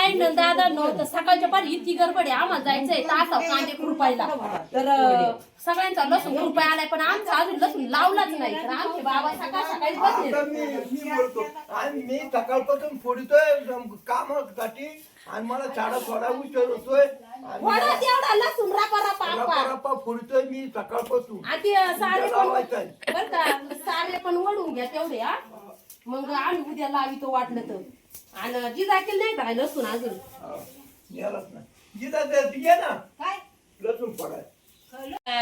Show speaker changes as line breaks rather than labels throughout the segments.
ताई न दादा नव्हतं. सकाळच्या पारी इतकी गडबड आहे. आम्हाला जायचंय तासा कांदे खुरपायला. तर अं, सगळ्यांचा लसूण खुरपाय आलाय पण आमचा अजून लसूण लावलाच नाही. तर आमचे बाबा सकाळ सकाळी बसले
आता मी मी बोलतो आणि मी सकाळपासून फोडतोय कामासाठी आणि मला चाडा फोडा उचलतोय. आणि
वडा तेवढा लसूण रापा रापा
रप्पा
आपा
रप्पा फोडतोय मी सकाळपासून.
आणि ते सारे पण
लावायचंय.
बर का सारे पण वडून घ्या तेवढे हा. मग आम्ही उद्या लावितो वाटलं तर. आणि जी जाकील नाही काय लसूण अजून.
हा, नेलाच लसूण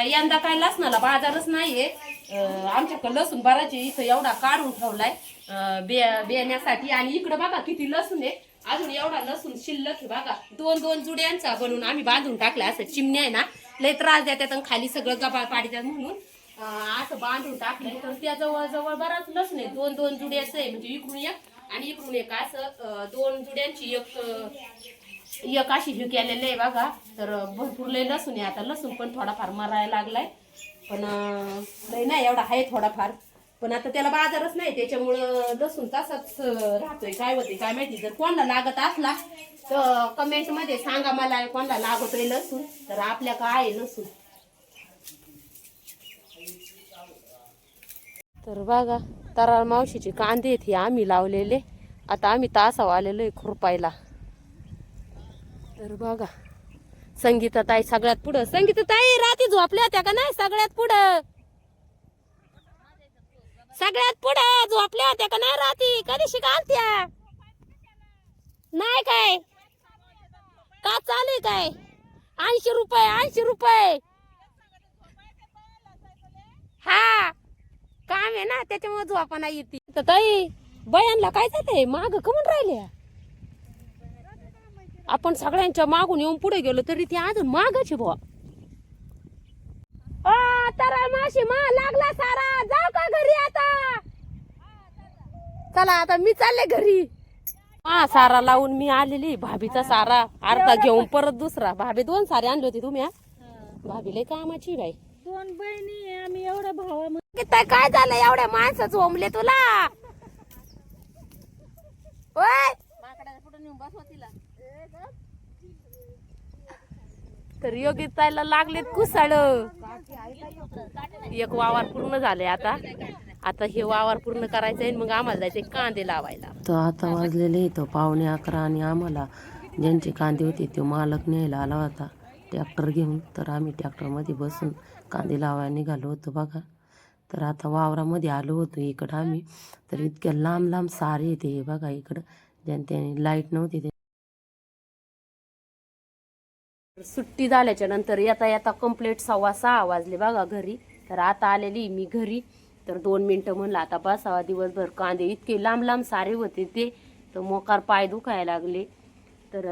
यंदा काय लसणाला बाजारच नाहीये. अं, आमच्याकडे लसूण बराचे इथं एवढा काढून ठेवलाय. अं, बे- बेण्यासाठी आणि इकडे बघा किती लसूण आहे. अजून एवढा लसूण शिल्लक आहे बघा. दोन दोन जुड्यांचा बनवून आम्ही बांधून टाकलाय. असं चिमण्या आहे ना लय त्रास देतात आणि खाली सगळं गबाळ पाडतात म्हणून अं, असं बांधून टाकलंय. तर त्या जवळ जवळ बराच लसूण आहे. दोन दोन जुड्याचं आहे. म्हणजे इकडून एक आणि इकडून एक असं दोन जुड्यांची एक एक अशी हे केलेलं आहे बघा. तर भरपूर लय लसूण आहे. आता लसूण पण थोडाफार मारायला लागलाय. पण अं, लय नाही एवढा आहे थोडाफार. पण आता त्याला बाजारच नाही. त्याच्यामुळं लसूण तसाच राहतोय. काय होते काय माहिती. जर कोणाला लागत असला तर कमेंटमध्ये सांगा मला कोणाला लागतोय लसूण. तर आपल्या काय आहे लसूण? तर बघा तराळ मावशीचे कांदे आहेत हे आम्ही लावलेले. आता आम्ही तासाव आलेलो आहे खुरपायला. तर बघा संगीता ताई सगळ्यात पुढं. संगीता ताई रात्री झोपल्या होत्या का नाही? सगळ्यात पुढं. सगळ्यात पुढं झोपल्या होत्या का नाही रात्री? कधी शिकालत्या? नाही काय? का चालू काय? ऐंशी रुपये ऐंशी रुपये. हा. काम आहे ना त्याच्यामुळे झोपा नाही येते. तर ताई बयांना काय जाते? माग कमून राहिल्या. आपण सगळ्यांच्या मागून येऊन पुढे गेलो तरी ती अजून मागच बुवा. तरा माशी मा लागला सारा. जाऊ का घरी आता? चला आता मी चालले घरी. हा सारा लावून मी आलेली भाभीचा सारा. अर्धा घेऊन परत दुसरा. भाभी दोन सारे आणले होते तुम्ही? भाभी लय कामाची बाई.
दोन बहिणी आम्ही एवढ्या भावा
काय काय झालं? एवढ्या माणसं झोमले तुला? ओय! तर योगिताला लागलेत कुसाळ. एक वावर पूर्ण झाले आता. आता हे वावर पूर्ण करायचंय मग आम्हाला जायचंय कांदे लावायला.
तर आता वाजलेले इथं पावणे अकरा आणि आम्हाला. ज्यांचे कांदे होते तो मालक न्यायला आला होता. ट्रॅक्टर घेऊन. तर आम्ही ट्रॅक्टरमध्ये बसून कांदे लावायला निघालो होतो बघा. तर आता वावरामध्ये आलो होतो इकडं आम्ही. तर इतक्या लांब लांब सारे येते हे बघा इकडं. ज्यांनी लाइट नव्हती ते
सुट्टी झाल्याच्यानंतर येता येता कंप्लीट सव्वा सहा वाजले बघा घरी. तर आता आलेली मी घरी. तर दोन मिनटं म्हणलं आता बसावा दिवसभर. कांदे इतके लांब लांब सारे होते ते. तर मोकार पाय दुखायला लागले. तर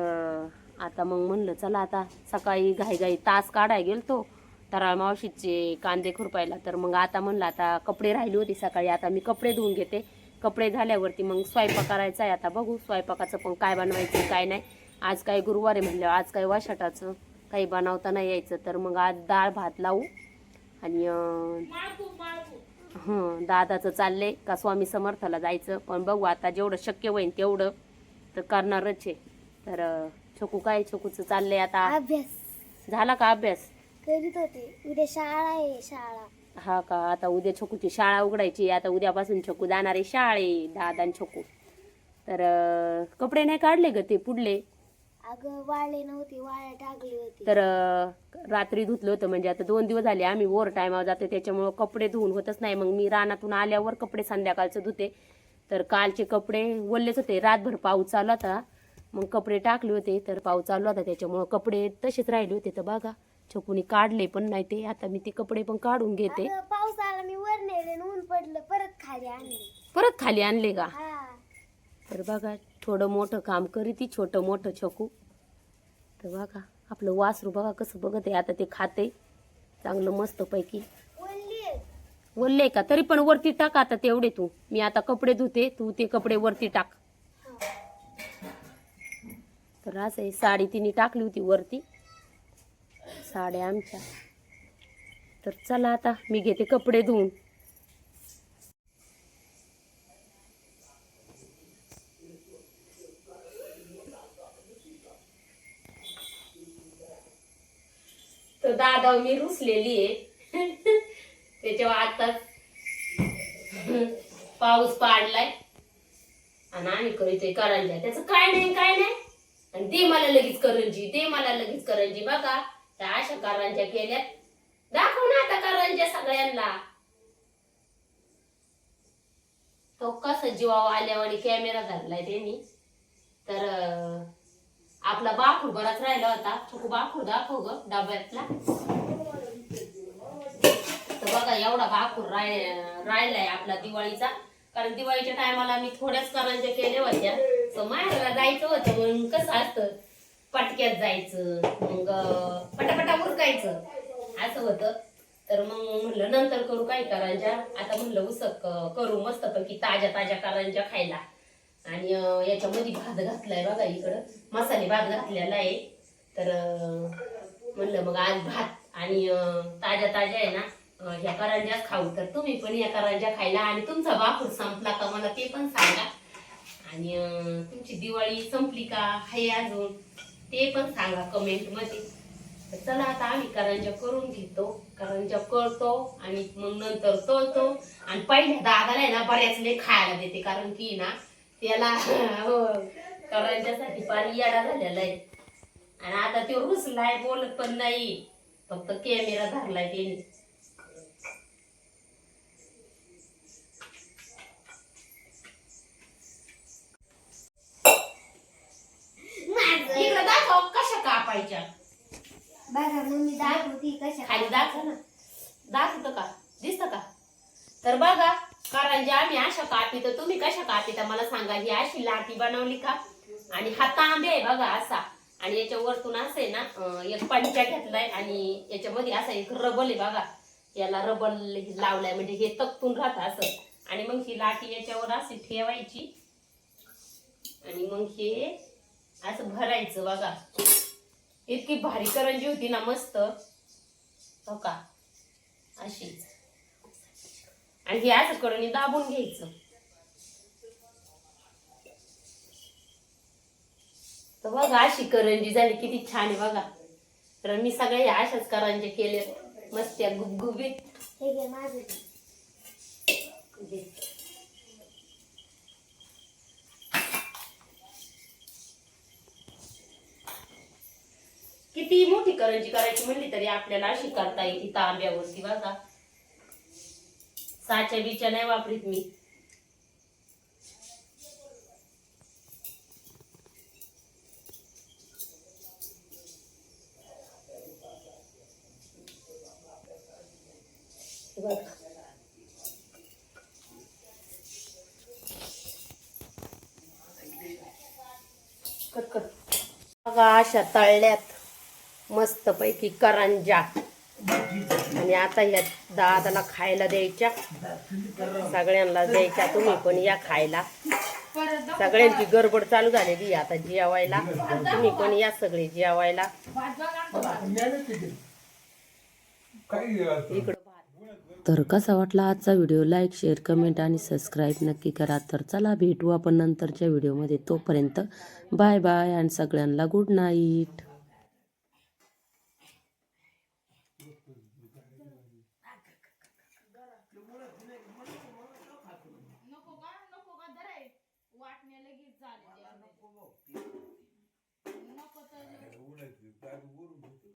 आता मग म्हणलं चला आता सकाळी घाई तास काढाय गेलतो. तर मावशीचे कांदे खुरपायला. तर मग आता म्हणलं आता कपडे राहिले होते सकाळी. आता मी कपडे धुवून घेते. कपडे झाल्यावरती मग स्वयंपाक करायचा आहे आता. बघू स्वयंपाकाचं पण काय बनवायचं काय नाही. आज काय गुरुवार आहे म्हणल्यावर आज काय वाशाटाचं काही बनवता नाही यायचं. तर मग आज डाळ भात लावू. आणि हं दादाचं चाललंय का स्वामी समर्थाला जायचं. पण बघू आता जेवढं शक्य होईल तेवढं तर करणारच आहे. तर छकू काय छकूचं चाललंय आता.
अभ्यास.
झाला का अभ्यास?
करीत होते. उद्या शाळा आहे शाळा.
हा का? आता उद्या छकूची शाळा उघडायची. आता उद्यापासून छकू जाणार आहे शाळे दादा आणि छकू. तर अं, कपडे नाही काढले ग ते पुढले?
अगं वाळे नव्हती वाळ्या टाकली होती.
तर अं, रात्री धुतलं होतं म्हणजे आता दोन दिवस झाले आम्ही ओव्हर टायमावर जातो त्याच्यामुळं कपडे धुवून होतच नाही. मग मी रानातून आल्यावर कपडे संध्याकाळचं धुते. तर कालचे कपडे वल्लेच होते. रातभर पाऊस चालू होता. मग कपडे टाकले होते. तर पाऊस चालू होता. त्याच्यामुळं कपडे तसेच राहिले होते. तर बघा. छकुनी काढले पण नाही ते. आता मी ते कपडे पण काढून घेते.
पाऊस आला मी वर नेले ऊन पडलं परत खाली आणले.
परत खाली आणले का?
हा.
तर बघा थोडं मोठं काम करी ती छोटं मोठं छकू. तर बघा आपलं वासरू बघा कसं बघत आहे. आता ते खाते. चांगलं मस्त पैकी. बोलले का? तरी पण वरती टाक आता तेवढे तू. मी आता कपडे धुते. तू ते कपडे वरती टाक. तर असं साडी तिने टाकली होती वरती. साड्या आमच्या. तर चला आता मी घेते कपडे धुवून. तो दादा मी रुसलेली आहे. त्याच्यावर आताच पाऊस पाडलाय आणि आम्ही करीतोय करंजा त्याचं काय नाही काय नाही. आणि ते मला लगेच करंजी ते मला लगेच करंजी बघा. त्या अशा करंजा केल्यात. दाखव ना आता करंजा सगळ्यांना. तो कसा जीवावर आल्यावर कॅमेरा धरलाय त्यांनी. तर आपला बाखूर बराच राहिला होता. छोकू बाखूर दाखव ग डब्यातला. तर बघा एवढा बाखूड राय राहिलाय आपला दिवाळीचा. कारण दिवाळीच्या टायमाला मी थोड्याच करांच्या केल्या होत्या. तर माहेरला जायचं होतं म्हणून कसं असतं? पटक्यात जायचं मग पटापटा उरकायचं. असं होतं. तर मग म्हणलं नंतर करू काय करंज्या? आता म्हणलं उसक करू मस्तपैकी ताज्या ताज्या करंज्या खायला. आणि याच्यामध्ये भात घातलाय बघा इकडं. मसाले भात घातलेला आहे. तर म्हणलं मग आज भात आणि ताज्या ताज्या आहे ना ह्या करांज्या खाऊ. तर तुम्ही पण या करांज्या खायला आणि तुमचा वापर संपला का मला ते पण सांगा. आणि तुमची दिवाळी संपली का? आहे अजून. ते पण सांगा कमेंटमध्ये. चला आता आम्ही करंजा करून घेतो. करंजा करतो आणि मग नंतर तळतो. आणि पहिल्या दादाला आहे ना बऱ्याच लय खायला देते. कारण की ना त्याला हो, करंजासाठी पाणी याडा झालेला आहे. आणि आता तो रुसलाय बोलत पण नाही. फक्त कॅमेरा धरलाय त्याने.
बघा मम्मी दाखवती कशा
खाली दाखव ना. दाखवतं का? दिसतं का? तर बघा कारण जे आम्ही अशा कापी तर तुम्ही कशा कापी? तर मला सांगा ही अशी लाटी बनवली का? आणि हा तांबे आहे बघा असा. आणि याच्या वरतून असं आहे ना एक पंचा घेतलाय आणि याच्यामध्ये असं एक रबल आहे बघा. याला रबल लावलाय म्हणजे हे तक्तून राहत असं. आणि मग ही लाटी याच्यावर अशी ठेवायची. आणि मग हे असं भरायचं बघा. इतकी भारी करंजी होती ना मस्त. हो का? अशीच. आणि हे असं करून दाबून घ्यायचं. तर बघा अशी करंजी झाली किती छान आहे बघा. तर मी सगळ्या ह्या अशाच करंजी केले मस्त त्या गुबगुबीत
हे घे माझं
घे. किती मोठी करंजी करायची म्हणली तरी आपल्याला अशी करता येते तांब्यावरती बघा साच्या बिच्या नाही वापरीत मी. Cut cut. बघा अशा तळल्यात. मस्तपैकी करंजा आणि आता या दादाला खायला द्यायच्या. सगळ्यांना द्यायच्या तुम्ही पण या खायला. सगळ्यांची गडबड चालू झालेली आता जेवायला. तुम्ही पण या सगळे जेवायला. इकडं
तर कसा वाटला आजचा व्हिडिओ? लाईक शेअर कमेंट आणि सबस्क्राईब नक्की करा. तर चला भेटू आपण नंतरच्या व्हिडिओमध्ये. तोपर्यंत बाय बाय आणि सगळ्यांना गुड नाईट. that